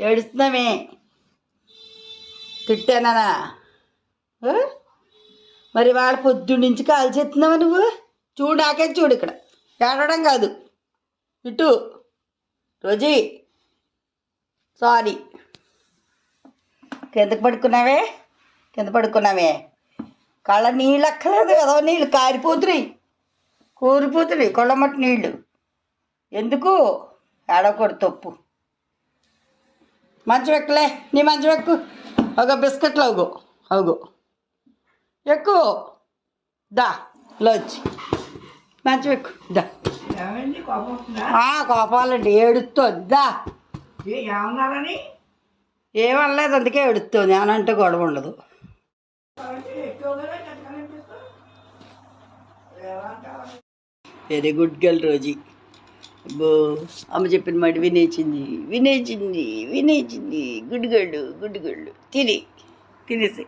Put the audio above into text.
ఏడుస్తున్నామే తిట్టానా? మరి వాళ్ళ పొద్దున్న నుంచి కాల్ చేస్తున్నావా నువ్వు? చూడు నాకే చూడు ఇక్కడ. ఏడవడం కాదు. ఇటు. రోజీ. సారీ. కిందకి పడుకున్నావే? కింద పడుకున్నావే? కళ్ళ నీళ్ళు అక్కలేదు ఏదో నీళ్ళు కారిపోతున్నాయి. కూరిపోతున్నాయి కొళ్ళమట్టి నీళ్ళు. ఎందుకు? ఏడవకూడదు తప్పు. మంచం ఎక్కలే నీ మంచం ఎక్కు. ఒక బిస్కెట్లు అవుగో అవుగో ఎక్కువ దా లోచి మంచం ఎక్కు దా. కోపాలండి ఏడుస్తుంది దా. ఏమన్నారని? ఏమనలేదు అందుకే ఏడుస్తుంది అనంటే గొడవ ఉండదు. వెరీ గుడ్ గర్ల్ రోజీ అమ్మ చెప్పిన మాట వినేచింది వినేచింది వినేచింది గుడ్ గుడ్డుగళ్ళు గుడ్ తిని. తినేసి